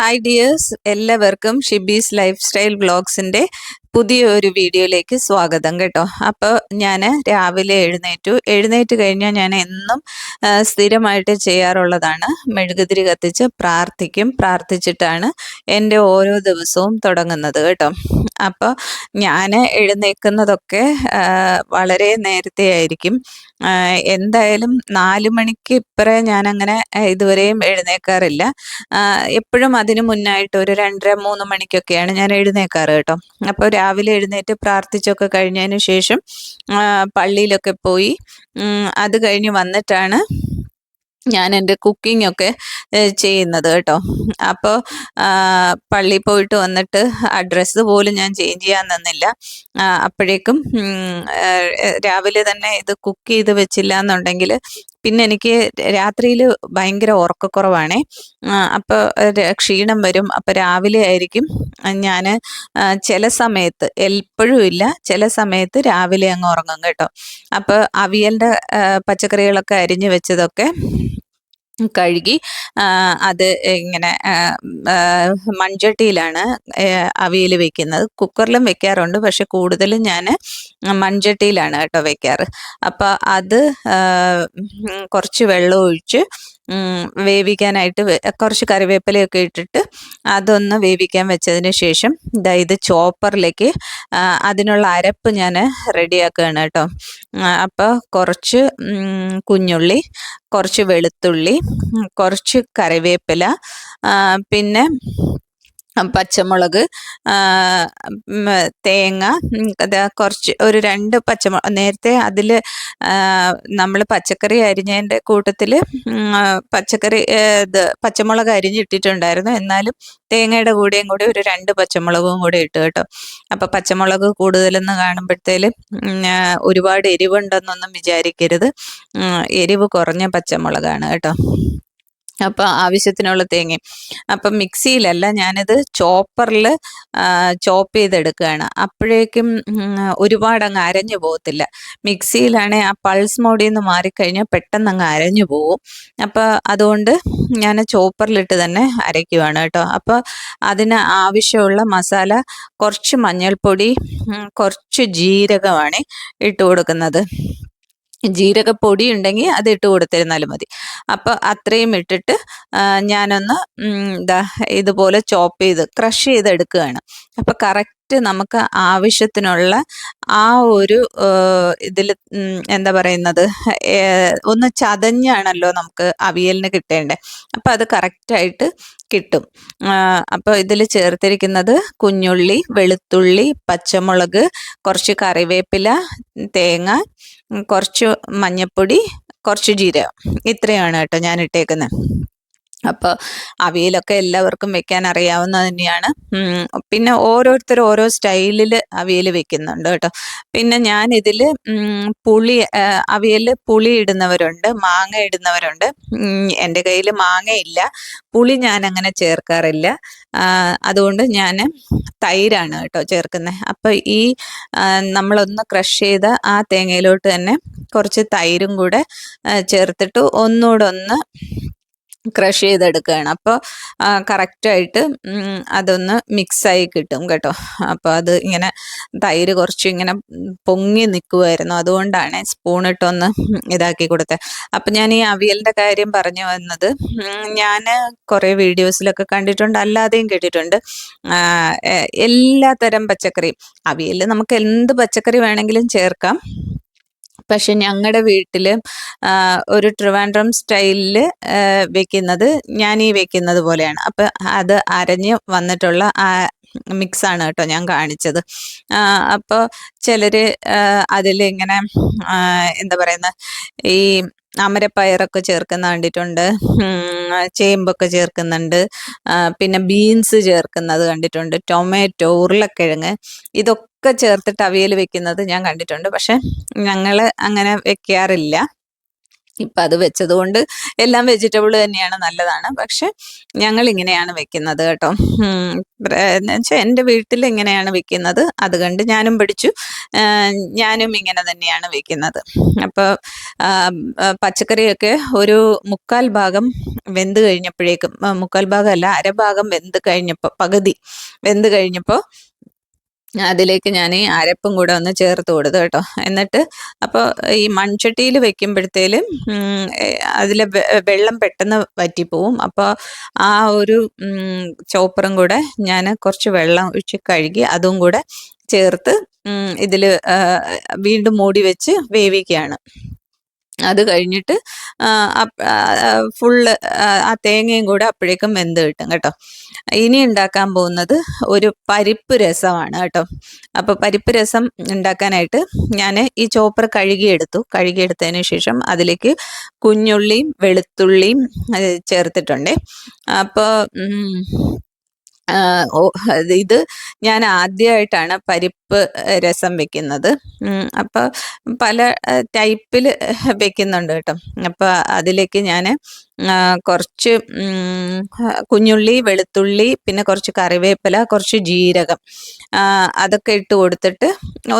Hi dears എല്ലാവർക്കും Shibi's life style ബ്ലോഗ്സിന്റെ പുതിയൊരു വീഡിയോയിലേക്ക് സ്വാഗതം കേട്ടോ. അപ്പോൾ ഞാൻ രാവിലെ എഴുന്നേറ്റു. എഴുന്നേറ്റ് കഴിഞ്ഞാൽ ഞാൻ എന്നും സ്ഥിരമായിട്ട് ചെയ്യാറുള്ളതാണ്. മെഴുകുതിരി കത്തിച്ച് പ്രാർത്ഥിക്കും. പ്രാർത്ഥിച്ചിട്ടാണ് എന്റെ ഓരോ ദിവസവും തുടങ്ങുന്നത് കേട്ടോ. അപ്പോൾ ഞാൻ എഴുന്നേൽക്കുന്നതൊക്കെ വളരെ നേരത്തെ ആയിരിക്കും. എന്തായാലും നാല് മണിക്ക് ഇപ്പറേ ഞാൻ അങ്ങനെ ഇതുവരെയും എഴുന്നേൽക്കാറില്ല എപ്പോഴും അതിന് മുന്നായിട്ട് ഒരു രണ്ടര മൂന്ന് മണിക്കൊക്കെയാണ് ഞാൻ എഴുന്നേൽക്കാറ് കേട്ടോ. അപ്പോൾ രാവിലെ എഴുന്നേറ്റ് പ്രാർത്ഥിച്ചൊക്കെ കഴിഞ്ഞതിന് ശേഷം പള്ളിയിലൊക്കെ പോയി. അത് കഴിഞ്ഞ് വന്നിട്ടാണ് ഞാൻ എന്റെ കുക്കിംഗ് ഒക്കെ ചെയ്യുന്നത് കേട്ടോ. അപ്പോൾ പള്ളി പോയിട്ട് വന്നിട്ട് അഡ്രസ്സ് ഡ്രസ്സ് പോലും ഞാൻ ചേഞ്ച് ചെയ്യാൻ നിന്നില്ല. അപ്പോഴേക്കും രാവിലെ തന്നെ ഇത് കുക്ക് ചെയ്ത് വെച്ചില്ല എന്നുണ്ടെങ്കിൽ പിന്നെ എനിക്ക് രാത്രിയിൽ ഭയങ്കര ഉറക്കക്കുറവാണേ. അപ്പോൾ ക്ഷീണം വരും. അപ്പോൾ രാവിലെ ആയിരിക്കും ഞാൻ ചില സമയത്ത് എപ്പോഴും ഇല്ല ചില സമയത്ത് രാവിലെ അങ്ങ് ഉറങ്ങും കേട്ടോ. അപ്പോൾ അവിയലിന്റെ പച്ചക്കറികളൊക്കെ അരിഞ്ഞു വെച്ചതൊക്കെ കഴുകി അത് ഇങ്ങനെ മൺചട്ടിയിലാണ് അവിയൽ വെക്കുന്നത്. കുക്കറിലും വെക്കാറുണ്ട് പക്ഷെ കൂടുതലും ഞാൻ മൺചട്ടിയിലാണ് കേട്ടോ വെക്കാറ്. അപ്പോൾ അത് കുറച്ച് വെള്ളം ഒഴിച്ച് വേവിക്കാനായിട്ട് കുറച്ച് കറിവേപ്പിലയൊക്കെ ഇട്ടിട്ട് അതൊന്ന് വേവിക്കാൻ വെച്ചതിന് ശേഷം ഇതാ ഇത് ചോപ്പറിലേക്ക് അതിനുള്ള അരപ്പ് ഞാൻ റെഡിയാക്കുകയാണ് കേട്ടോ. അപ്പോൾ കുറച്ച് കുഞ്ഞുള്ളി കുറച്ച് വെളുത്തുള്ളി കുറച്ച് കറിവേപ്പില പിന്നെ പച്ചമുളക് തേങ്ങ കുറച്ച് ഒരു രണ്ട് പച്ചമുളക് നേരത്തെ അതിൽ നമ്മൾ പച്ചക്കറി അരിഞ്ഞതിന്റെ കൂട്ടത്തിൽ പച്ചക്കറി ഇത് പച്ചമുളക് അരിഞ്ഞിട്ടിട്ടുണ്ടായിരുന്നു. എന്നാലും തേങ്ങയുടെ കൂടെയും കൂടി ഒരു രണ്ട് പച്ചമുളകും കൂടി ഇട്ട് കേട്ടോ. അപ്പം പച്ചമുളക് കൂടുതലെന്ന് കാണുമ്പോഴത്തേലും ഒരുപാട് എരിവുണ്ടെന്നൊന്നും വിചാരിക്കരുത്. എരിവ് കുറഞ്ഞ പച്ചമുളകാണ് കേട്ടോ. അപ്പോൾ ആവശ്യത്തിനുള്ള തേങ്ങയും അപ്പം മിക്സിയിലല്ല ഞാനിത് ചോപ്പറിൽ ചോപ്പ് ചെയ്തെടുക്കുകയാണ്. അപ്പോഴേക്കും ഒരുപാട് അങ്ങ് അരഞ്ഞു പോകത്തില്ല. മിക്സിയിലാണെങ്കിൽ ആ പൾസ് മോഡിൽ നിന്ന് മാറിക്കഴിഞ്ഞാൽ പെട്ടെന്ന് അങ്ങ് അരഞ്ഞു പോകും അപ്പോൾ അതുകൊണ്ട് ഞാൻ ചോപ്പറിലിട്ട് തന്നെ അരയ്ക്കുവാണ് കേട്ടോ. അപ്പോൾ അതിന് ആവശ്യമുള്ള മസാല കുറച്ച് മഞ്ഞൾപ്പൊടി കുറച്ച് ജീരകമാണ് ഇട്ട് കൊടുക്കുന്നത്. ജീരകപ്പൊടി ഉണ്ടെങ്കിൽ അത് ഇട്ട് കൊടുത്തിരുന്നാലും മതി. അപ്പോൾ അത്രയും ഇട്ടിട്ട് ഞാനൊന്ന് എന്താ ഇതുപോലെ ചോപ്പ് ചെയ്ത് ക്രഷ് ചെയ്തെടുക്കുകയാണ്. അപ്പോൾ കറക്റ്റ് നമുക്ക് ആവശ്യത്തിനുള്ള ആ ഒരു ഇതിൽ എന്താ പറയുന്നത് ഒന്ന് ചതഞ്ഞാണല്ലോ നമുക്ക് അവിയലിന് കിട്ടേണ്ടത് അപ്പം അത് കറക്റ്റായിട്ട് കിട്ടും. അപ്പോൾ ഇതിൽ ചേർത്തിരിക്കുന്നത് കുഞ്ഞുള്ളി വെളുത്തുള്ളി പച്ചമുളക് കുറച്ച് കറിവേപ്പില തേങ്ങ കുറച്ച് മഞ്ഞൾപ്പൊടി കുറച്ച് ജീരകം. ഇത്രയാണ് കേട്ടോ ഞാൻ ഇട്ടേക്കുന്നത് അപ്പോൾ അവിയലൊക്കെ എല്ലാവർക്കും വെക്കാൻ അറിയാവുന്ന തന്നെയാണ്. പിന്നെ ഓരോരുത്തർ ഓരോ സ്റ്റൈലിൽ അവിയൽ വെക്കുന്നുണ്ട് കേട്ടോ. പിന്നെ ഞാൻ ഇതിൽ പുളി അവിയൽ പുളി ഇടുന്നവരുണ്ട് മാങ്ങ ഇടുന്നവരുണ്ട്. എന്റെ കയ്യിൽ മാങ്ങയില്ല. പുളി ഞാൻ അങ്ങനെ ചേർക്കാറില്ല അതുകൊണ്ട് ഞാൻ തൈരാണ് കേട്ടോ ചേർക്കുന്നത് അപ്പോൾ ഈ നമ്മളൊന്ന് ക്രഷ് ചെയ്ത ആ തേങ്ങയിലോട്ട് തന്നെ കുറച്ച് തൈരും കൂടെ ചേർത്തിട്ട് ഒന്നുകൂടെ ഒന്ന് ക്രഷ് ചെയ്തെടുക്കുകയാണ്. അപ്പോൾ കറക്റ്റായിട്ട് അതൊന്ന് മിക്സായി കിട്ടും കേട്ടോ. അപ്പോൾ അത് ഇങ്ങനെ തൈര് കുറച്ച് ഇങ്ങനെ പൊങ്ങി നിൽക്കുമായിരുന്നു അതുകൊണ്ടാണ് സ്പൂണിട്ടൊന്ന് ഇതാക്കി കൊടുത്തത് അപ്പം ഞാൻ ഈ അവിയലിന്റെ കാര്യം പറഞ്ഞു വന്നത് ഞാൻ കുറേ വീഡിയോസിലൊക്കെ കണ്ടിട്ടുണ്ട് അല്ലാതെയും കേട്ടിട്ടുണ്ട്. എല്ലാത്തരം പച്ചക്കറിയും. അവിയലിൽ നമുക്ക് എന്ത് പച്ചക്കറി വേണമെങ്കിലും ചേർക്കാം. പക്ഷെ ഞങ്ങളുടെ വീട്ടിൽ ഒരു ട്രിവാൻഡ്രം സ്റ്റൈലിൽ വെക്കുന്നത് ഞാൻ ഈ വെക്കുന്നത് പോലെയാണ്. അപ്പം അത് അരഞ്ഞ് വന്നിട്ടുള്ള ആ ആണ് കേട്ടോ ഞാൻ കാണിച്ചത്. അപ്പോൾ ചിലർ അതിൽ ഇങ്ങനെ എന്താ പറയുന്ന ഈ അമരപ്പയറൊക്കെ ചേർക്കുന്ന കണ്ടിട്ടുണ്ട്. ചേമ്പൊക്കെ ചേർക്കുന്നുണ്ട്. പിന്നെ ബീൻസ് ചേർക്കുന്നത് കണ്ടിട്ടുണ്ട്. ടൊമാറ്റോ ഉരുളക്കിഴങ്ങ് ഇതൊക്കെ ചേർത്തിട്ട് അവിയൽ വെക്കുന്നത് ഞാൻ കണ്ടിട്ടുണ്ട്. പക്ഷെ ഞങ്ങൾ അങ്ങനെ വെക്കാറില്ല. ഇപ്പം അത് വെച്ചതുകൊണ്ട് എല്ലാം വെജിറ്റബിൾ തന്നെയാണ് നല്ലതാണ്. പക്ഷെ ഞങ്ങൾ ഇങ്ങനെയാണ് വെക്കുന്നത് കേട്ടോ. എന്നുവെച്ചാൽ എന്റെ വീട്ടിൽ ഇങ്ങനെയാണ് വെക്കുന്നത്? അത് കണ്ട് ഞാനും പഠിച്ചു ഞാനും ഇങ്ങനെ തന്നെയാണ് വെക്കുന്നത്. അപ്പോൾ പച്ചക്കറിയൊക്കെ ഒരു മുക്കാൽ ഭാഗം വെന്ത് കഴിഞ്ഞപ്പോഴേക്കും മുക്കാൽ ഭാഗം അല്ല അരഭാഗം വെന്ത് കഴിഞ്ഞപ്പോൾ പകുതി വെന്ത് കഴിഞ്ഞപ്പോൾ അതിലേക്ക് ഞാൻ ഈ അരപ്പും കൂടെ ഒന്ന് ചേർത്ത് കൊടുത്തു കേട്ടോ. എന്നിട്ട് അപ്പോൾ ഈ മൺചട്ടിയിൽ വെക്കുമ്പോഴത്തേലും അതിൽ വെള്ളം പെട്ടെന്ന് വറ്റിപ്പോവും. അപ്പോൾ ആ ഒരു ചോപ്പറും കൂടെ ഞാൻ കുറച്ച് വെള്ളം ഒഴിച്ച് കഴുകി അതും കൂടെ ചേർത്ത് ഇതിൽ വീണ്ടും മൂടി വെച്ച് വേവിക്കുകയാണ്. അത് കഴിഞ്ഞിട്ട് ഫുള്ള് ആ തേങ്ങയും കൂടെ അപ്പോഴേക്കും വെന്ത് കിട്ടും കേട്ടോ. ഇനി ഉണ്ടാക്കാൻ പോകുന്നത് ഒരു പരിപ്പ് രസമാണ് കേട്ടോ. അപ്പോൾ പരിപ്പ് രസം ഉണ്ടാക്കാനായിട്ട് ഞാൻ ഈ ചോപ്പർ കഴുകിയെടുത്തു. കഴുകിയെടുത്തതിന് ശേഷം അതിലേക്ക് കുഞ്ഞുള്ളിയും വെളുത്തുള്ളിയും ചേർത്തിട്ടുണ്ട്. അപ്പോൾ ഇത് ഞാൻ ആദ്യമായിട്ടാണ് പരിപ്പ് രസം വെക്കുന്നത്. അപ്പോൾ പല ടൈപ്പിൽ വെക്കുന്നുണ്ട് കേട്ടോ. അപ്പോൾ അതിലേക്ക് ഞാൻ കുറച്ച് കുഞ്ഞുള്ളി വെളുത്തുള്ളി പിന്നെ കുറച്ച് കറിവേപ്പില കുറച്ച് ജീരകം അതൊക്കെ ഇട്ട് കൊടുത്തിട്ട്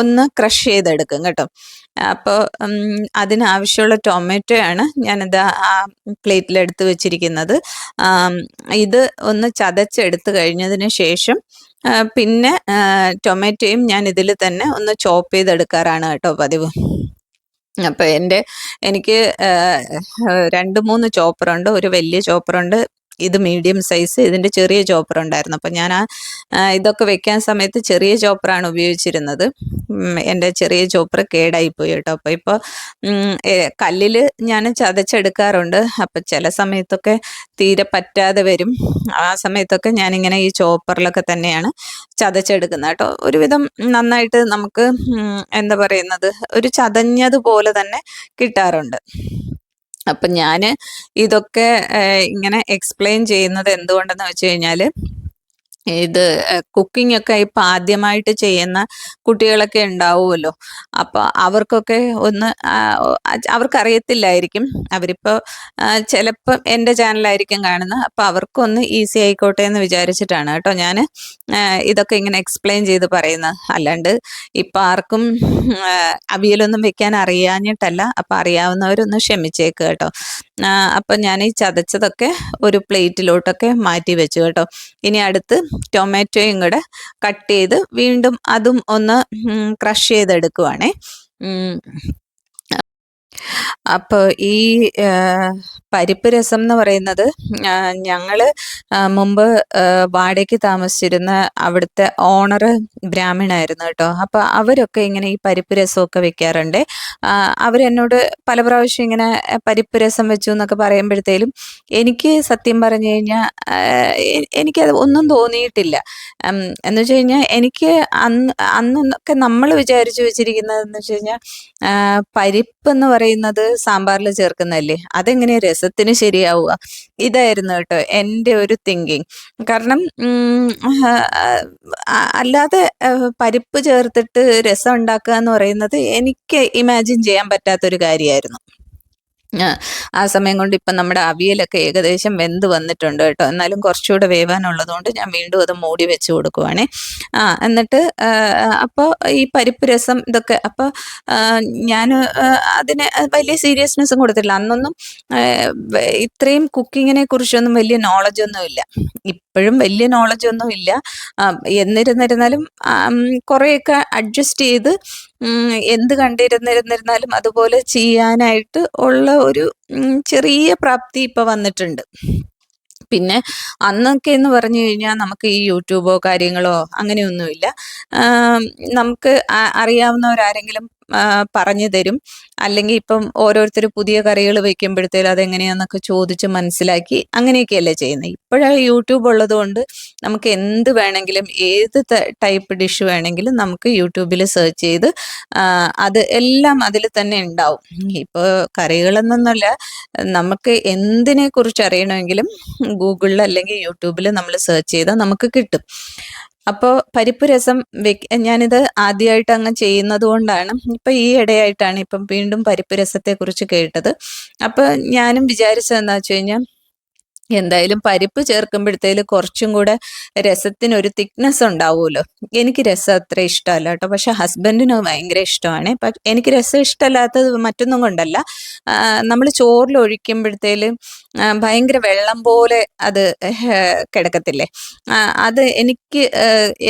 ഒന്ന് ക്രഷ് ചെയ്തെടുക്കും കേട്ടോ. അപ്പോൾ അതിനാവശ്യമുള്ള ടൊമാറ്റോയാണ് ഞാനിത് ആ പ്ലേറ്റിൽ എടുത്തു വെച്ചിരിക്കുന്നത്. ഇത് ഒന്ന് ചതച്ചെടുത്ത് കഴിഞ്ഞതിന് ശേഷം പിന്നെ ടൊമാറ്റോയും ഞാൻ ഇതിൽ തന്നെ ഒന്ന് ചോപ്പ് ചെയ്തെടുക്കാറാണ് കേട്ടോ പതിവ്. അപ്പോൾ എന്റെ എനിക്ക് രണ്ട് മൂന്ന് ചോപ്പറുണ്ട് ഒരു വലിയ ചോപ്പറുണ്ട് ഇത് മീഡിയം സൈസ് ഇതിന്റെ ചെറിയ ചോപ്പർ ഉണ്ടായിരുന്നു. അപ്പം ഞാൻ ആ ഇതൊക്കെ വെക്കാൻ സമയത്ത് ചെറിയ ചോപ്പറാണ് ഉപയോഗിച്ചിരുന്നത്. എന്റെ ചെറിയ ചോപ്പർ കേടായിപ്പോയി കേട്ടോ. അപ്പോൾ ഇപ്പോൾ കല്ലിൽ ഞാൻ ചതച്ചെടുക്കാറുണ്ട്. അപ്പം ചില സമയത്തൊക്കെ തീരെ പറ്റാതെ വരും. ആ സമയത്തൊക്കെ ഞാനിങ്ങനെ ഈ ചോപ്പറിലൊക്കെ തന്നെയാണ് ചതച്ചെടുക്കുന്നത് കേട്ടോ. ഒരുവിധം നന്നായിട്ട് നമുക്ക് എന്താ പറയുന്നത് ഒരു ചതഞ്ഞതുപോലെ തന്നെ കിട്ടാറുണ്ട്. അപ്പം ഞാൻ ഇതൊക്കെ ഇങ്ങനെ എക്സ്പ്ലെയിൻ ചെയ്യുന്നത് എന്തുകൊണ്ടെന്ന് വെച്ച് കഴിഞ്ഞാൽ ഇത് കുക്കിംഗ് ഒക്കെ ഇപ്പം ആദ്യമായിട്ട് ചെയ്യുന്ന കുട്ടികളൊക്കെ ഉണ്ടാവുമല്ലോ. അപ്പോൾ അവർക്കൊക്കെ ഒന്ന് അവർക്കറിയത്തില്ലായിരിക്കും. അവരിപ്പോൾ ചിലപ്പോൾ എന്റെ ചാനലായിരിക്കും കാണുന്നത് അപ്പോൾ അവർക്കൊന്ന് ഈസി ആയിക്കോട്ടെ എന്ന് വിചാരിച്ചിട്ടാണ് കേട്ടോ ഞാൻ ഇതൊക്കെ ഇങ്ങനെ എക്സ്പ്ലെയിൻ ചെയ്ത് പറയുന്നത് അല്ലാണ്ട് ഇപ്പം ആർക്കും അവിയലൊന്നും വെക്കാൻ അറിയാഞ്ഞിട്ടല്ല. അപ്പം അറിയാവുന്നവരൊന്ന് ക്ഷമിച്ചേക്ക് കേട്ടോ. അപ്പം ഞാൻ ഈ ചതച്ചതൊക്കെ ഒരു പ്ലേറ്റിലോട്ടൊക്കെ മാറ്റി വെച്ചു കേട്ടോ. ഇനി അടുത്ത് ടൊമാറ്റോയും കൂടെ കട്ട് ചെയ്ത് വീണ്ടും അതും ഒന്ന് ക്രഷ് ചെയ്തെടുക്കുവാണേ. അപ്പോൾ ഈ പരിപ്പ് രസം എന്ന് പറയുന്നത് ഞങ്ങൾ മുമ്പ് വാടകയ്ക്ക് താമസിച്ചിരുന്ന അവിടുത്തെ ഓണർ ബ്രാഹ്മണായിരുന്നു കേട്ടോ. അപ്പോൾ അവരൊക്കെ ഇങ്ങനെ ഈ പരിപ്പ് രസമൊക്കെ വെക്കാറുണ്ട്. അവരെന്നോട് പല പ്രാവശ്യം ഇങ്ങനെ പരിപ്പ് രസം വെച്ചു എന്നൊക്കെ പറയുമ്പോഴത്തേലും എനിക്ക് സത്യം പറഞ്ഞു കഴിഞ്ഞാൽ എനിക്കത് ഒന്നും തോന്നിയിട്ടില്ല. എന്ന് വെച്ച് കഴിഞ്ഞാൽ എനിക്ക് അന്ന് അന്നൊക്കെ നമ്മൾ വിചാരിച്ചു വെച്ചിരിക്കുന്നതെന്ന് വെച്ച് കഴിഞ്ഞാൽ പരിപ്പ് എന്ന് പറയുന്നത് സാമ്പാറിൽ ചേർക്കുന്നതല്ലേ? അതെങ്ങനെ രസത്തിന് ശരിയാവുക? ഇതായിരുന്നു കേട്ടോ എന്റെ ഒരു തിങ്കിങ് കാരണം അല്ലാതെ പരിപ്പ് ചേർത്തിട്ട് രസം ഉണ്ടാക്കുക എന്ന് പറയുന്നത് എനിക്ക് ഇമാജിൻ ചെയ്യാൻ പറ്റാത്തൊരു കാര്യമായിരുന്നു. ആ സമയം കൊണ്ട് ഇപ്പം നമ്മുടെ അവിയലൊക്കെ ഏകദേശം വെന്ത് വന്നിട്ടുണ്ട് കേട്ടോ. എന്നാലും കുറച്ചുകൂടെ വേവാനുള്ളതുകൊണ്ട് ഞാൻ വീണ്ടും അത് മൂടി വെച്ച് കൊടുക്കുവാണേ. ആ എന്നിട്ട് അപ്പോൾ ഈ പരിപ്പ് രസം ഇതൊക്കെ അപ്പോൾ ഞാൻ അതിന് വലിയ സീരിയസ്നെസ്സും കൊടുത്തില്ല അന്നൊന്നും ഇത്രയും കുക്കിങ്ങിനെ കുറിച്ചൊന്നും വലിയ നോളജൊന്നും ഇല്ല. ഇപ്പോഴും വലിയ നോളജൊന്നും ഇല്ല. എന്നിരുന്നിരുന്നാലും കുറേയൊക്കെ അഡ്ജസ്റ്റ് ചെയ്ത് എന്ത് കണ്ടിരുന്നിരുന്നിരുന്നാലും അതുപോലെ ചെയ്യാനായിട്ട് ഉള്ള ഒരു ചെറിയ പ്രാപ്തി ഇപ്പൊ വന്നിട്ടുണ്ട്. പിന്നെ അന്നൊക്കെ എന്ന് പറഞ്ഞു കഴിഞ്ഞാൽ നമുക്ക് ഈ യൂട്യൂബോ കാര്യങ്ങളോ അങ്ങനെയൊന്നുമില്ല. നമുക്ക് അറിയാവുന്നവരാരെങ്കിലും പറഞ്ഞു തരും. അല്ലെങ്കിൽ ഇപ്പം ഓരോരുത്തർ പുതിയ കറികൾ വെക്കുമ്പോഴത്തേലും അതെങ്ങനെയാന്നൊക്കെ ചോദിച്ച് മനസ്സിലാക്കി അങ്ങനെയൊക്കെയല്ലേ ചെയ്യുന്നത് ഇപ്പോഴാണ് യൂട്യൂബ് ഉള്ളത് കൊണ്ട് നമുക്ക് എന്ത് വേണമെങ്കിലും ഏത് ടൈപ്പ് ഡിഷ് വേണമെങ്കിലും നമുക്ക് യൂട്യൂബിൽ സെർച്ച് ചെയ്ത് അത് എല്ലാം അതിൽ തന്നെ ഉണ്ടാവും. ഇപ്പോൾ കറികളെന്നൊന്നുമല്ല നമുക്ക് എന്തിനെ കുറിച്ച് അറിയണമെങ്കിലും ഗൂഗിളിൽ അല്ലെങ്കിൽ യൂട്യൂബിൽ നമ്മൾ സെർച്ച് ചെയ്താൽ നമുക്ക് കിട്ടും. അപ്പോൾ പരിപ്പ് രസം വെക്ക ഞാനിത് ആദ്യമായിട്ട് അങ്ങ് ചെയ്യുന്നത് കൊണ്ടാണ്. ഇപ്പം ഈ ഇടയായിട്ടാണ് ഇപ്പം വീണ്ടും പരിപ്പ് രസത്തെക്കുറിച്ച് കേട്ടത്. അപ്പോൾ ഞാനും വിചാരിച്ചത് വെച്ച് കഴിഞ്ഞാൽ എന്തായാലും പരിപ്പ് ചേർക്കുമ്പോഴത്തേൽ കുറച്ചും കൂടെ രസത്തിന് ഒരു തിക്നെസ് ഉണ്ടാവുമല്ലോ. എനിക്ക് രസം അത്ര ഇഷ്ടമല്ല കേട്ടോ. പക്ഷെ ഹസ്ബൻഡിന് ഭയങ്കര ഇഷ്ടമാണ്. എനിക്ക് രസം ഇഷ്ടമല്ലാത്തത് മറ്റൊന്നും കൊണ്ടല്ല. നമ്മൾ ചോറിൽ ഒഴിക്കുമ്പോഴത്തേൽ ഭയങ്കര വെള്ളം പോലെ അത് കിടക്കത്തില്ലേ? അത് എനിക്ക്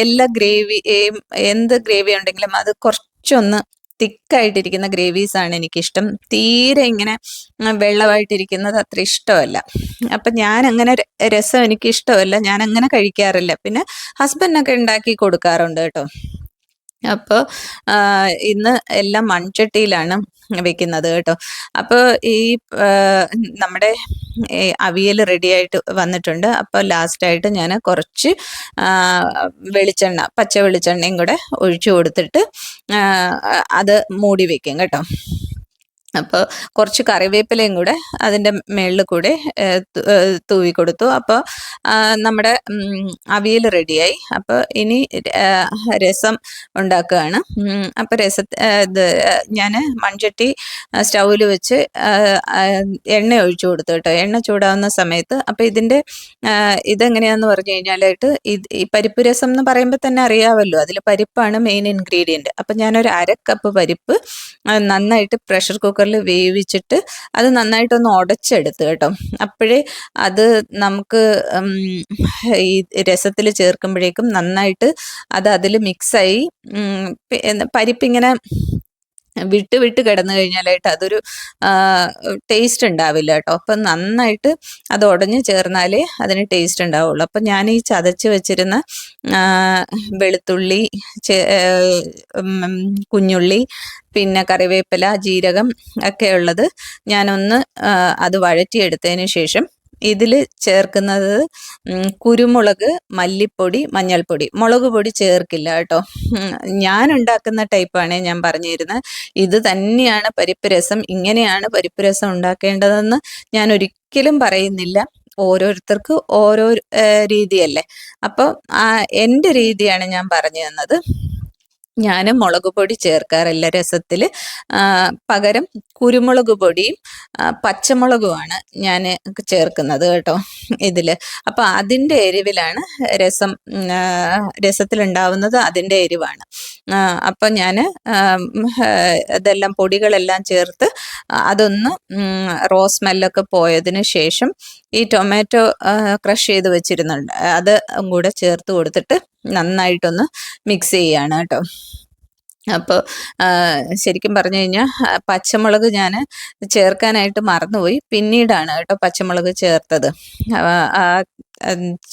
എല്ലാ ഗ്രേവി എന്ത് ഗ്രേവി ഉണ്ടെങ്കിലും അത് കുറച്ചൊന്ന് തിക്കായിട്ടിരിക്കുന്ന ഗ്രേവീസാണ് എനിക്കിഷ്ടം. തീരെ ഇങ്ങനെ വെള്ളമായിട്ടിരിക്കുന്നത് അത്ര ഇഷ്ടമല്ല. അപ്പം ഞാൻ അങ്ങനെ രസം എനിക്ക് ഇഷ്ടമല്ല ഞാൻ അങ്ങനെ കഴിക്കാറില്ല. പിന്നെ ഹസ്ബൻഡൊക്കെ ഉണ്ടാക്കി കൊടുക്കാറുണ്ട് കേട്ടോ. അപ്പോൾ ഇന്ന് എല്ലാം മൺചട്ടിയിലാണ് വെക്കുന്നത് കേട്ടോ. അപ്പോൾ ഈ നമ്മുടെ അവിയൽ റെഡി ആയിട്ട് വന്നിട്ടുണ്ട്. അപ്പോൾ ലാസ്റ്റായിട്ട് ഞാൻ കുറച്ച് വെളിച്ചെണ്ണ പച്ച വെളിച്ചെണ്ണയും കൂടെ ഒഴിച്ചു കൊടുത്തിട്ട് അത് മൂടി വെക്കും കേട്ടോ. അപ്പോൾ കുറച്ച് കറിവേപ്പിലയും കൂടെ അതിന്റെ മേളിൽ കൂടെ തൂവി കൊടുത്തു. അപ്പോൾ നമ്മുടെ അവിയൽ റെഡിയായി. അപ്പോൾ ഇനി രസം ഉണ്ടാക്കുകയാണ്. അപ്പോൾ രസ ഞാൻ മൺചട്ടി സ്റ്റൗവിൽ വെച്ച് എണ്ണ ഒഴിച്ചു കൊടുത്തു കേട്ടോ. എണ്ണ ചൂടാവുന്ന സമയത്ത് അപ്പോൾ ഇതിന്റെ ഇതെങ്ങനെയാണെന്ന് പറഞ്ഞു കഴിഞ്ഞാലായിട്ട് ഇത് ഈ പരിപ്പ് രസം എന്ന് പറയുമ്പോൾ തന്നെ അറിയാമല്ലോ അതിൽ പരിപ്പാണ് മെയിൻ ഇൻഗ്രീഡിയന്റ് അപ്പോൾ ഞാനൊരു അര കപ്പ് പരിപ്പ് നന്നായിട്ട് പ്രഷർ കുക്കർ കുക്കറിൽ വേവിച്ചിട്ട് അത് നന്നായിട്ടൊന്ന് ഉടച്ചെടുത്ത് കേട്ടോ. അപ്പോഴേ അത് നമുക്ക് ഈ രസത്തിൽ ചേർക്കുമ്പോഴേക്കും നന്നായിട്ട് അത് അതിൽ മിക്സായി പരിപ്പിങ്ങനെ വിട്ട് വിട്ട് കിടന്നു കഴിഞ്ഞാലായിട്ട് അതൊരു ടേസ്റ്റ് ഉണ്ടാവില്ല കേട്ടോ. അപ്പം നന്നായിട്ട് അത് ഉടഞ്ഞു ചേർന്നാലേ അതിന് ടേസ്റ്റ് ഉണ്ടാവുള്ളൂ. അപ്പം ഞാൻ ഈ ചതച്ച് വെച്ചിരുന്ന വെളുത്തുള്ളി കുഞ്ഞുള്ളി പിന്നെ കറിവേപ്പില ജീരകം ഒക്കെ ഉള്ളത് ഞാനൊന്ന് അത് വഴറ്റിയെടുത്തതിന് ശേഷം ഇതിൽ ചേർക്കുന്നത് കുരുമുളക് മല്ലിപ്പൊടി മഞ്ഞൾപ്പൊടി. മുളക് പൊടി ചേർക്കില്ല കേട്ടോ. ഞാൻ ഉണ്ടാക്കുന്ന ടൈപ്പാണ് ഞാൻ പറഞ്ഞിരുന്നത് ഇത് തന്നെയാണ് പരിപ്പ് രസം. ഇങ്ങനെയാണ് പരിപ്പ് രസം ഉണ്ടാക്കേണ്ടതെന്ന് ഞാൻ ഒരിക്കലും പറയുന്നില്ല. ഓരോരുത്തർക്ക് ഓരോ രീതിയല്ലേ. അപ്പോൾ എന്റെ രീതിയാണ് ഞാൻ പറഞ്ഞു തന്നത്. ഞാൻ മുളക് പൊടി ചേർക്കാറില്ല രസത്തിൽ പകരം കുരുമുളക് പൊടിയും പച്ചമുളകുമാണ് ഞാൻ ചേർക്കുന്നത് കേട്ടോ ഇതിൽ അപ്പോൾ അതിന്റെ എരിവിലാണ് രസം രസത്തിലുണ്ടാവുന്നത് അതിന്റെ എരിവാണ്. അപ്പം ഞാൻ ഇതെല്ലാം പൊടികളെല്ലാം ചേർത്ത് അതൊന്ന് റോസ് സ്മെല്ലൊക്കെ പോയതിന് ശേഷം ഈ ടൊമാറ്റോ ക്രഷ് ചെയ്ത് വെച്ചിരുന്നുണ്ട്. അത് കൂടെ ചേർത്ത് കൊടുത്തിട്ട് നന്നായിട്ടൊന്ന് മിക്സ് ചെയ്യാണ് കേട്ടോ. അപ്പോൾ ശരിക്കും പറഞ്ഞു കഴിഞ്ഞാൽ പച്ചമുളക് ഞാൻ ചേർക്കാനായിട്ട് മറന്നുപോയി. പിന്നീടാണ് കേട്ടോ പച്ചമുളക് ചേർത്തത്. ആ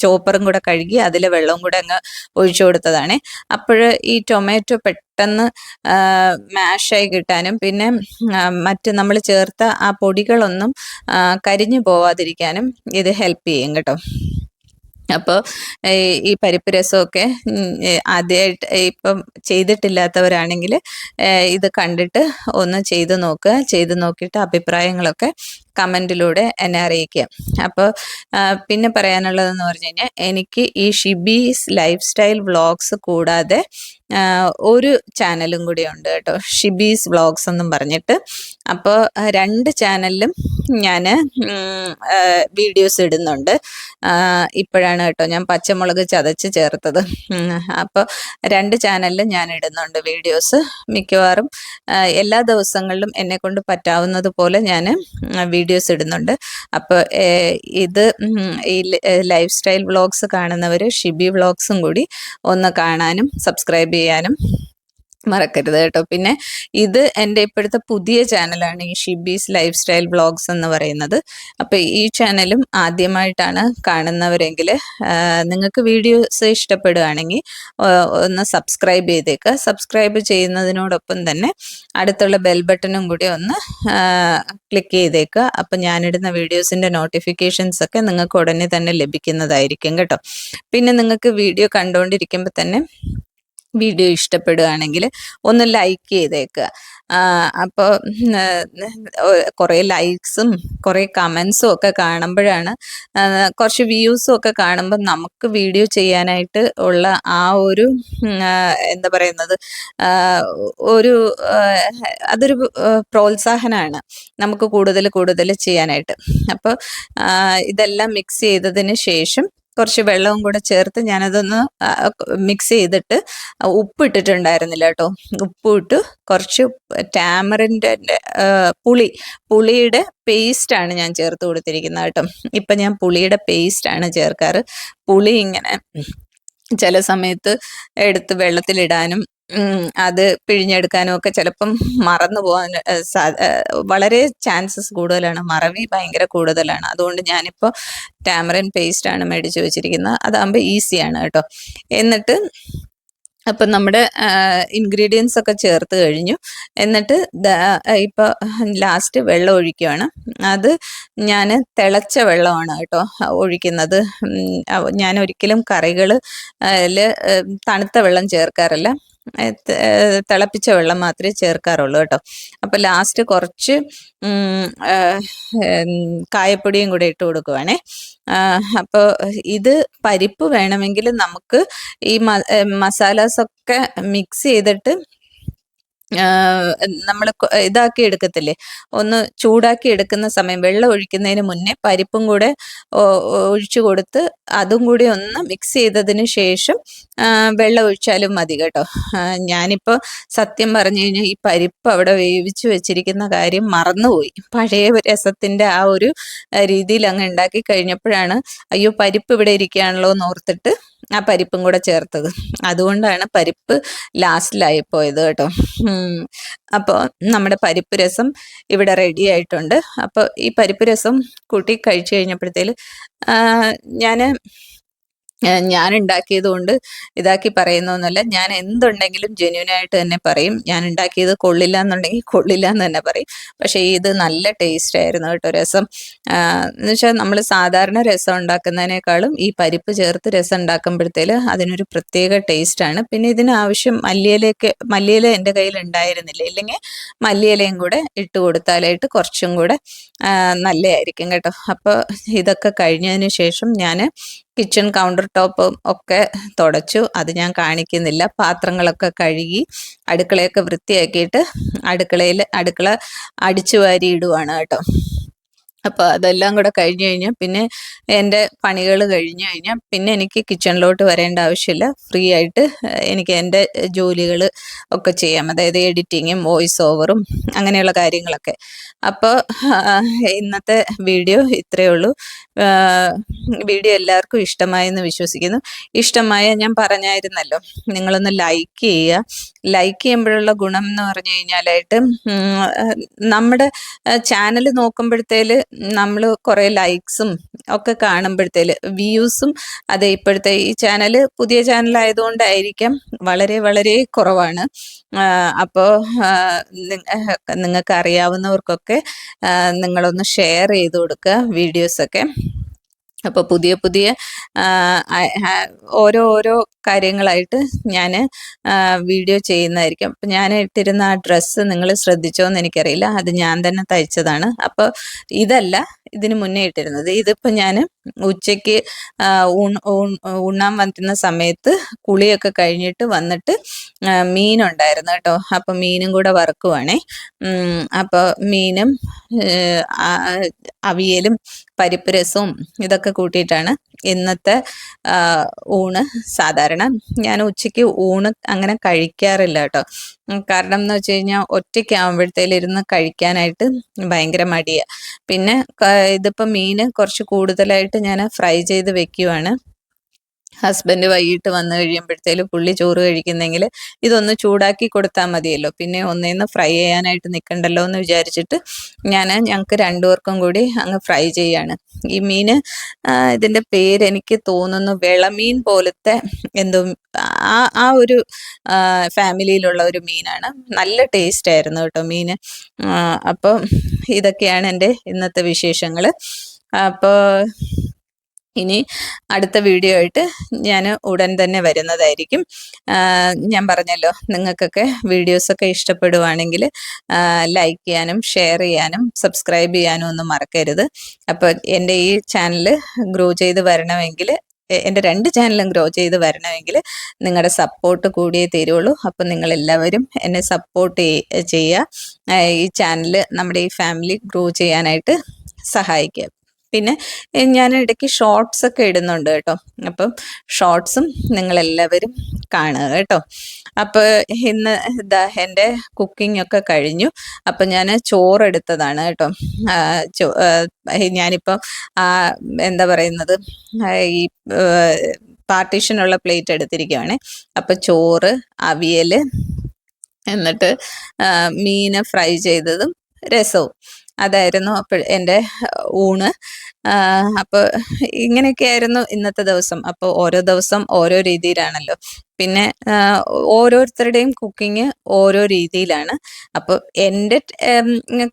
ചോപ്പറും കൂടെ കഴുകി അതിൽ വെള്ളവും കൂടെ അങ്ങ് ഒഴിച്ചു കൊടുത്തതാണ്. അപ്പോൾ ഈ ടൊമാറ്റോ പെട്ടെന്ന് മാഷായി കിട്ടാനും പിന്നെ മറ്റ് നമ്മൾ ചേർത്ത ആ പൊടികളൊന്നും കരിഞ്ഞു പോവാതിരിക്കാനും ഇത് ഹെൽപ്പ് ചെയ്യും കേട്ടോ. അപ്പോൾ ഈ പരിപ്പ് രസമൊക്കെ ആദ്യമായിട്ട് ഇപ്പം ചെയ്തിട്ടില്ലാത്തവരാണെങ്കിൽ ഇത് കണ്ടിട്ട് ഒന്ന് ചെയ്ത് നോക്കുക. ചെയ്ത് നോക്കിയിട്ട് അഭിപ്രായങ്ങളൊക്കെ കമന്റിലൂടെ എന്നെ അറിയിക്കുക. അപ്പോൾ പിന്നെ പറയാനുള്ളതെന്ന് പറഞ്ഞു കഴിഞ്ഞാൽ എനിക്ക് ഈ ഷിബീസ് ലൈഫ് സ്റ്റൈൽ വ്ളോഗ്സ് കൂടാതെ ഒരു ചാനലും കൂടി ഉണ്ട് കേട്ടോ. ഷിബീസ് വ്ളോഗ്സ് എന്നും പറഞ്ഞിട്ട്. അപ്പോൾ രണ്ട് ചാനലിലും ഞാൻ വീഡിയോസ് ഇടുന്നുണ്ട്. ഇപ്പോഴാണ് കേട്ടോ ഞാൻ പച്ചമുളക് ചതച്ച് ചേർത്തത്. അപ്പോൾ രണ്ട് ചാനലിലും ഞാൻ ഇടുന്നുണ്ട് വീഡിയോസ്. മിക്കവാറും എല്ലാ ദിവസങ്ങളിലും എന്നെ കൊണ്ട് പറ്റാവുന്നത് പോലെ ഞാൻ വീഡിയോസ് ഇടുന്നുണ്ട്. അപ്പോൾ ഇത് ഈ ലൈഫ് സ്റ്റൈൽ വ്ളോഗ്സ് കാണുന്നവർ ഷിബി വ്ളോഗ്സും കൂടി ഒന്ന് കാണാനും സബ്സ്ക്രൈബ് ചെയ്യാനും മറക്കരുത് കേട്ടോ. പിന്നെ ഇത് എന്റെ ഇപ്പോഴത്തെ പുതിയ ചാനലാണ് ഈ ഷിബീസ് ലൈഫ് സ്റ്റൈൽ വ്ളോഗ്സ് എന്ന് പറയുന്നത്. അപ്പോൾ ഈ ചാനലും ആദ്യമായിട്ടാണ് കാണുന്നവരെങ്കിൽ നിങ്ങൾക്ക് വീഡിയോസ് ഇഷ്ടപ്പെടുകയാണെങ്കിൽ ഒന്ന് സബ്സ്ക്രൈബ് ചെയ്തേക്കുക. സബ്സ്ക്രൈബ് ചെയ്യുന്നതിനോടൊപ്പം തന്നെ അടുത്തുള്ള ബെൽ ബട്ടണും കൂടി ഒന്ന് ക്ലിക്ക് ചെയ്തേക്കുക. അപ്പം ഞാനിടുന്ന വീഡിയോസിന്റെ നോട്ടിഫിക്കേഷൻസ് ഒക്കെ നിങ്ങൾക്ക് ഉടനെ തന്നെ ലഭിക്കുന്നതായിരിക്കും കേട്ടോ. പിന്നെ നിങ്ങൾക്ക് വീഡിയോ കണ്ടുകൊണ്ടിരിക്കുമ്പോൾ തന്നെ വീഡിയോ ഇഷ്ടപ്പെടുകയാണെങ്കിൽ ഒന്ന് ലൈക്ക് ചെയ്തേക്കുക അപ്പോൾ കുറേ ലൈക്സും കുറേ കമൻസും ഒക്കെ കാണുമ്പോഴാണ് കുറച്ച് വ്യൂസും ഒക്കെ കാണുമ്പോൾ നമുക്ക് വീഡിയോ ചെയ്യാനായിട്ട് ഉള്ള ആ ഒരു എന്താ പറയുന്നത് ഒരു അതൊരു പ്രോത്സാഹനമാണ് നമുക്ക് കൂടുതൽ കൂടുതൽ ചെയ്യാനായിട്ട്. അപ്പോൾ ഇതെല്ലാം മിക്സ് ചെയ്തതിന് ശേഷം കുറച്ച് വെള്ളവും കൂടെ ചേർത്ത് ഞാനതൊന്ന് മിക്സ് ചെയ്തിട്ട് ഉപ്പ് ഇട്ടിട്ടുണ്ടായിരുന്നില്ല കേട്ടോ. ഉപ്പ് ഇട്ട് കുറച്ച് ടാമറിന്റെ പുളി പുളിയുടെ പേസ്റ്റാണ് ഞാൻ ചേർത്ത് കൊടുത്തിരിക്കുന്നത് കേട്ടോ. ഇപ്പം ഞാൻ പുളിയുടെ പേസ്റ്റാണ് ചേർക്കാറ്. പുളി ഇങ്ങനെ ചില സമയത്ത് എടുത്ത് വെള്ളത്തിലിടാനും അത് പിഴിഞ്ഞെടുക്കാനും ഒക്കെ ചിലപ്പം മറന്നു പോകാൻ വളരെ ചാൻസസ് കൂടുതലാണ്. മറവി ഭയങ്കര കൂടുതലാണ്. അതുകൊണ്ട് ഞാനിപ്പോൾ ടാമറിൻ പേസ്റ്റ് ആണ് മേടിച്ചു വെച്ചിരിക്കുന്നത്. അതാകുമ്പോൾ ഈസിയാണ് കേട്ടോ. എന്നിട്ട് അപ്പം നമ്മുടെ ഇൻഗ്രീഡിയൻസ് ഒക്കെ ചേർത്ത് കഴിഞ്ഞു. എന്നിട്ട് ഇപ്പോൾ ലാസ്റ്റ് വെള്ളം ഒഴിക്കുകയാണ് അത് ഞാൻ തിളച്ച വെള്ളമാണ് കേട്ടോ ഒഴിക്കുന്നത്. ഞാൻ ഒരിക്കലും കറികൾ തണുത്ത വെള്ളം ചേർക്കാറില്ല. തിളപ്പിച്ച വെള്ളം മാത്രമേ ചേർക്കാറുള്ളൂ കേട്ടോ. അപ്പോൾ ലാസ്റ്റ് കുറച്ച് കായപ്പൊടിയും കൂടെ ഇട്ട് കൊടുക്കുവാണേ. അപ്പോൾ ഇത് പരിപ്പ് വേണമെങ്കിൽ നമുക്ക് ഈ മസാലാസ് ഒക്കെ മിക്സ് ചെയ്തിട്ട് നമ്മൾ ഇതാക്കി എടുക്കത്തില്ലേ? ഒന്ന് ചൂടാക്കി എടുക്കുന്ന സമയം വെള്ളം ഒഴിക്കുന്നതിന് മുന്നേ പരിപ്പും കൂടെ ഒഴിച്ചു കൊടുത്ത് അതും കൂടി ഒന്ന് മിക്സ് ചെയ്തതിന് ശേഷം വെള്ളം ഒഴിച്ചാലും മതി കേട്ടോ. ഞാനിപ്പോൾ സത്യം പറഞ്ഞു കഴിഞ്ഞാൽ ഈ പരിപ്പ് അവിടെ വേവിച്ച് വെച്ചിരിക്കുന്ന കാര്യം മറന്നുപോയി. പഴയ രസത്തിന്റെ ആ ഒരു രീതിയിൽ അങ്ങ് ഉണ്ടാക്കി കഴിഞ്ഞപ്പോഴാണ് അയ്യോ പരിപ്പ് ഇവിടെ ഇരിക്കുകയാണല്ലോ എന്ന് ഓർത്തിട്ട് ആ പരിപ്പും കൂടെ ചേർത്തത്. അതുകൊണ്ടാണ് പരിപ്പ് ലാസ്റ്റിലായി പോയത് കേട്ടോ. അപ്പോൾ നമ്മുടെ പരിപ്പ് രസം ഇവിടെ റെഡി ആയിട്ടുണ്ട്. അപ്പോൾ ഈ പരിപ്പ് രസം കൂട്ടി കഴിച്ചു കഴിഞ്ഞപ്പോഴത്തേൽ ഞാൻ ഞാൻ ഉണ്ടാക്കിയത് കൊണ്ട് ഇതാക്കി പറയുന്നൊന്നുമല്ല ഞാൻ എന്തുണ്ടെങ്കിലും ജെന്യൂൻ ആയിട്ട് തന്നെ പറയും. ഞാൻ ഉണ്ടാക്കിയത് കൊള്ളില്ല എന്നുണ്ടെങ്കിൽ കൊള്ളില്ല എന്ന് തന്നെ പറയും. പക്ഷേ ഇത് നല്ല ടേസ്റ്റ് ആയിരുന്നു കേട്ടോ രസം. എന്ന് വെച്ചാൽ നമ്മൾ സാധാരണ രസം ഉണ്ടാക്കുന്നതിനേക്കാളും ഈ പരിപ്പ് ചേർത്ത് രസം ഉണ്ടാക്കുമ്പോഴത്തേൽ അതിനൊരു പ്രത്യേക ടേസ്റ്റ് ആണ് പിന്നെ ഇതിന് ആവശ്യം മല്ലിയിലേക്ക് മല്ലിയില എന്റെ കയ്യിൽ ഉണ്ടായിരുന്നില്ല ഇല്ലെങ്കിൽ മല്ലിയിലയും കൂടെ ഇട്ട് കൊടുത്താലായിട്ട് കുറച്ചും കൂടെ നല്ലതായിരിക്കും കേട്ടോ. അപ്പോൾ ഇതൊക്കെ കഴിഞ്ഞതിന് ശേഷം ഞാൻ കിച്ചൺ കൗണ്ടർ ടോപ്പും ഒക്കെ തുടച്ചു. അത് ഞാൻ കാണിക്കുന്നില്ല. പാത്രങ്ങളൊക്കെ കഴുകി അടുക്കളയൊക്കെ വൃത്തിയാക്കിയിട്ട് അടുക്കളയിൽ അടുക്കള അടിച്ചു വാരി ഇടുവാണ് കേട്ടോ. അപ്പോൾ അതെല്ലാം കൂടെ കഴിഞ്ഞു കഴിഞ്ഞാൽ പിന്നെ എന്റെ പണികൾ കഴിഞ്ഞു കഴിഞ്ഞാൽ പിന്നെ എനിക്ക് കിച്ചണിലോട്ട് വരേണ്ട ആവശ്യമില്ല. ഫ്രീ ആയിട്ട് എനിക്ക് എന്റെ ജോലികൾ ഒക്കെ ചെയ്യാം. അതായത് എഡിറ്റിങ്ങും വോയിസ് ഓവറും അങ്ങനെയുള്ള കാര്യങ്ങളൊക്കെ. അപ്പോൾ ഇന്നത്തെ വീഡിയോ ഇത്രയേ ഉള്ളൂ. വീഡിയോ എല്ലാവർക്കും ഇഷ്ടമായെന്ന് വിശ്വസിക്കുന്നു. ഇഷ്ടമായ ഞാൻ പറഞ്ഞായിരുന്നല്ലോ നിങ്ങളൊന്ന് ലൈക്ക് ചെയ്യുക. ലൈക്ക് ചെയ്യുമ്പോഴുള്ള ഗുണം എന്ന് പറഞ്ഞു കഴിഞ്ഞാലായിട്ട് നമ്മുടെ ചാനൽ നോക്കുമ്പോഴത്തേൽ നമ്മൾ കുറേ ലൈക്സും ഒക്കെ കാണുമ്പോഴത്തേൽ വ്യൂസും അതെ ഇപ്പോഴത്തെ ഈ ചാനൽ പുതിയ ചാനൽ ആയതുകൊണ്ടായിരിക്കാം വളരെ വളരെ കുറവാണ്. അപ്പോൾ നിങ്ങൾക്ക് അറിയാവുന്നവർക്കൊക്കെ നിങ്ങളൊന്ന് ഷെയർ ചെയ്ത് കൊടുക്കുക വീഡിയോസൊക്കെ അപ്പോൾ പുതിയ പുതിയ ഓരോ ഓരോ കാര്യങ്ങളായിട്ട് ഞാൻ വീഡിയോ ചെയ്യുന്നതായിരിക്കും. അപ്പം ഞാൻ ഇട്ടിരുന്ന ആ ഡ്രസ്സ് നിങ്ങൾ ശ്രദ്ധിച്ചോ എന്ന് എനിക്കറിയില്ല. അത് ഞാൻ തന്നെ തയ്ച്ചതാണ്. അപ്പോൾ ഇതല്ല ഇതിന് മുന്നേ ഇട്ടിരുന്നത്. ഇതിപ്പോൾ ഞാൻ ഉച്ചയ്ക്ക് ഉണ്ണാൻ വന്നിരുന്ന സമയത്ത് കുളിയൊക്കെ കഴിഞ്ഞിട്ട് വന്നിട്ട് മീനുണ്ടായിരുന്നു കേട്ടോ. അപ്പൊ മീനും കൂടെ വറുക്കുവാണേ. അപ്പൊ മീനും അവിയലും പരിപ്പ് രസവും ഇതൊക്കെ കൂട്ടിയിട്ടാണ് ഇന്നത്തെ ഊണ്. സാധാരണ ഞാൻ ഉച്ചയ്ക്ക് ഊണ് അങ്ങനെ കഴിക്കാറില്ല കേട്ടോ. കാരണം എന്ന് വെച്ച് കഴിഞ്ഞാൽ ഒറ്റയ്ക്കാവുമ്പോഴത്തേലിരുന്ന് കഴിക്കാനായിട്ട് ഭയങ്കര മടിയാണ് പിന്നെ ഇതിപ്പോൾ മീൻ കുറച്ച് കൂടുതലായിട്ട് ഞാൻ ഫ്രൈ ചെയ്ത് വെക്കുവാണ്. ഹസ്ബൻഡ് വൈകിട്ട് വന്നു കഴിയുമ്പോഴത്തേലും പുള്ളി ചോറ് കഴിക്കുന്നെങ്കിൽ ഇതൊന്ന് ചൂടാക്കി കൊടുത്താൽ മതിയല്ലോ. പിന്നെ ഒന്നേന്ന് ഫ്രൈ ചെയ്യാനായിട്ട് നിൽക്കണ്ടല്ലോ എന്ന് വിചാരിച്ചിട്ട് ഞാൻ ഞങ്ങൾക്ക് രണ്ടുപേർക്കും കൂടി അങ്ങ് ഫ്രൈ ചെയ്യാണ്. ഈ മീൻ ഇതിന്റെ പേര് എനിക്ക് തോന്നുന്നു വിളമീൻ പോലത്തെ എന്തോ ആ ആ ഒരു ഫാമിലിയിലുള്ള ഒരു മീനാണ്. നല്ല ടേസ്റ്റ് ആയിരുന്നു കേട്ടോ മീൻ അപ്പോൾ ഇതൊക്കെയാണ് എന്റെ ഇന്നത്തെ വിശേഷങ്ങൾ. അപ്പോൾ ഇനി അടുത്ത വീഡിയോ ആയിട്ട് ഞാൻ ഉടൻ തന്നെ വരുന്നതായിരിക്കും. ഞാൻ പറഞ്ഞല്ലോ നിങ്ങൾക്കൊക്കെ വീഡിയോസൊക്കെ ഇഷ്ടപ്പെടുവാണെങ്കിൽ ലൈക്ക് ചെയ്യാനും ഷെയർ ചെയ്യാനും സബ്സ്ക്രൈബ് ചെയ്യാനും ഒന്നും മറക്കരുത്. അപ്പോൾ എന്റെ ഈ ചാനൽ ഗ്രോ ചെയ്ത് വരണമെങ്കിൽ എന്റെ രണ്ട് ചാനലും ഗ്രോ ചെയ്ത് വരണമെങ്കിൽ നിങ്ങളുടെ സപ്പോർട്ട് കൂടിയേ തരുള്ളൂ. അപ്പം നിങ്ങളെല്ലാവരും എന്നെ സപ്പോർട്ട് ചെയ്യുക. ഈ ചാനൽ നമ്മുടെ ഈ ഫാമിലി ഗ്രോ ചെയ്യാനായിട്ട് സഹായിക്കുക. പിന്നെ ഞാൻ ഇടയ്ക്ക് ഷോർട്സ് ഒക്കെ ഇടുന്നുണ്ട് കേട്ടോ. അപ്പം ഷോർട്സും നിങ്ങളെല്ലാവരും കാണുക കേട്ടോ. അപ്പോൾ ഇന്ന് ഇതാ എന്റെ കുക്കിംഗ് ഒക്കെ കഴിഞ്ഞു. അപ്പം ഞാൻ ചോറെടുത്തതാണ് കേട്ടോ. ഞാനിപ്പം എന്താ പറയുന്നത് ഈ പാർട്ടീഷനുള്ള പ്ലേറ്റ് എടുത്തിരിക്കുകയാണ് അപ്പം ചോറ് അവിയൽ എന്നിട്ട് മീൻ ഫ്രൈ ചെയ്തതും രസവും. അതായിരുന്നു അപ്പോൾ എന്റെ ഊണ്. അപ്പോൾ ഇങ്ങനെയൊക്കെയായിരുന്നു ഇന്നത്തെ ദിവസം. അപ്പോൾ ഓരോ ദിവസം ഓരോ രീതിയിലാണല്ലോ. പിന്നെ ഓരോരുത്തരുടെയും കുക്കിംഗ് ഓരോ രീതിയിലാണ്. അപ്പോൾ എന്റെ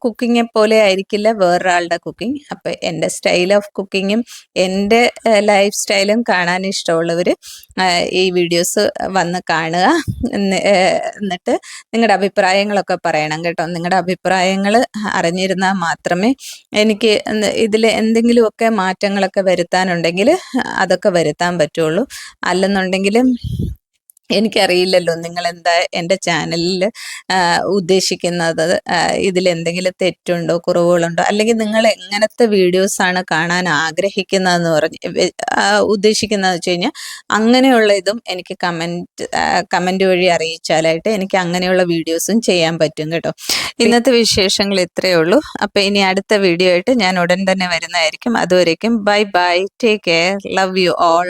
കുക്കിങ്ങെ പോലെ ആയിരിക്കില്ല വേറൊരാളുടെ കുക്കിംഗ്. അപ്പോൾ എന്റെ സ്റ്റൈൽ ഓഫ് കുക്കിങ്ങും എന്റെ ലൈഫ് സ്റ്റൈലും കാണാൻ ഇഷ്ടമുള്ളവർ ഈ വീഡിയോസ് വന്ന് കാണുക. എന്നിട്ട് നിങ്ങളുടെ അഭിപ്രായങ്ങളൊക്കെ പറയണം കേട്ടോ. നിങ്ങളുടെ അഭിപ്രായങ്ങൾ അറിഞ്ഞിരുന്നാൽ മാത്രമേ എനിക്ക് ഇതിൽ എന്തെങ്കിലുമൊക്കെ മാറ്റങ്ങളൊക്കെ വരുത്താനുണ്ടെങ്കിൽ അതൊക്കെ വരുത്താൻ പറ്റുള്ളൂ. അല്ലെന്നുണ്ടെങ്കിൽ എനിക്കറിയില്ലല്ലോ നിങ്ങൾ എന്താ എന്റെ ചാനലിൽ ഉദ്ദേശിക്കുന്നത്. ഇതിൽ എന്തെങ്കിലും തെറ്റുണ്ടോ കുറവുകളുണ്ടോ? അല്ലെങ്കിൽ നിങ്ങൾ എങ്ങനത്തെ വീഡിയോസാണ് കാണാൻ ആഗ്രഹിക്കുന്നതെന്ന് പറഞ്ഞ് ഉദ്ദേശിക്കുന്നതെന്ന് വെച്ച് കഴിഞ്ഞാൽ അങ്ങനെയുള്ള ഇതും എനിക്ക് കമന്റ് കമന്റ് വഴി അറിയിച്ചാലായിട്ട് എനിക്ക് അങ്ങനെയുള്ള വീഡിയോസും ചെയ്യാൻ പറ്റും കേട്ടോ. ഇന്നത്തെ വിശേഷങ്ങൾ ഇത്രയേ ഉള്ളൂ. അപ്പോൾ ഇനി അടുത്ത വീഡിയോ ആയിട്ട് ഞാൻ ഉടൻ തന്നെ വരുന്നതായിരിക്കും. അതുവരേക്കും bye bye. Take care. Love you all